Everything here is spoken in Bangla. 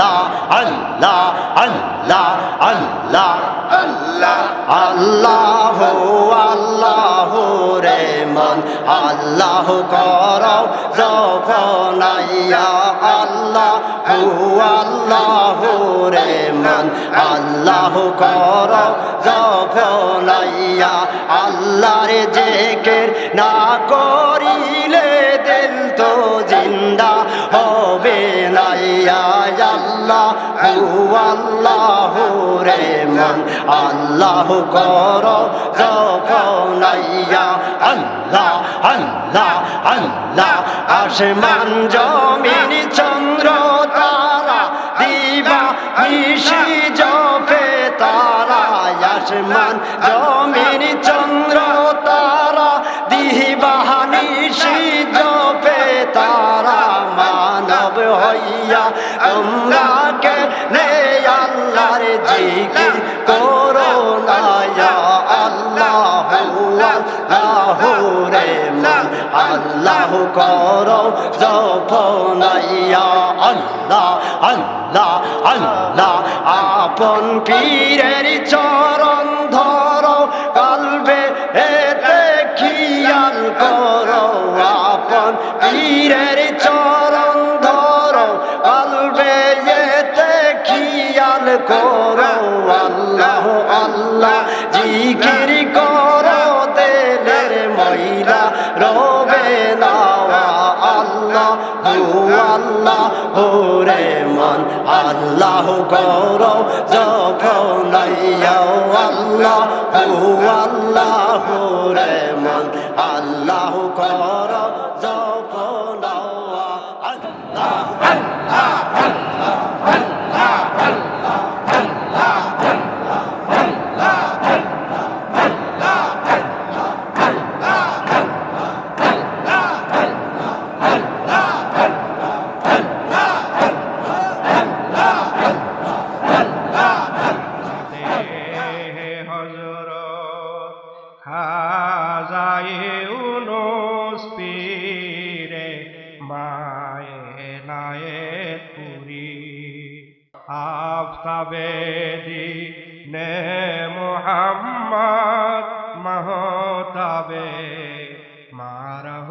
আল্লাহ আল্লাহ আল্লাহ আল্লাহ আল্লাহ আল্লাহ আল্লাহ রে মন, আল্লাহ কর জফনাইয়া আল্লাহ আল্লাহ রে মন, আল্লাহ কর জফনাইয়া আল্লাহর জেকের না করিলে আল্লাহ হু আল্লাহ রে মন, আল্লাহ কর জফনাইয়া আল্লাহ আল্লাহ আল্লাহ, আসমান জমিন চন্দ্র তারা, দিবা নিশি জপে তারা আসমান আল্লাহ আল্লাহ রে আল্লাহ আল্লাহ আল্লাহ। আপন পীরের চরণ ধরো। কালবে এতে খিয়াল করো। আপন পীরের চরণ করো, আল্লাহ আল্লাহ। জিকির করো, তেলের মহিলা রবে নাওয়া। আল্লাহ, হু আল্লাহ রে মন। আল্লাহ করো যখন আল্লাহ, হু আল্লাহ রে মন। খাজায়ে উনোস পীরে মায়ে নায়ে পুরি। আফতাবে দি নে মোহাম্মদ মহতাবে মারহ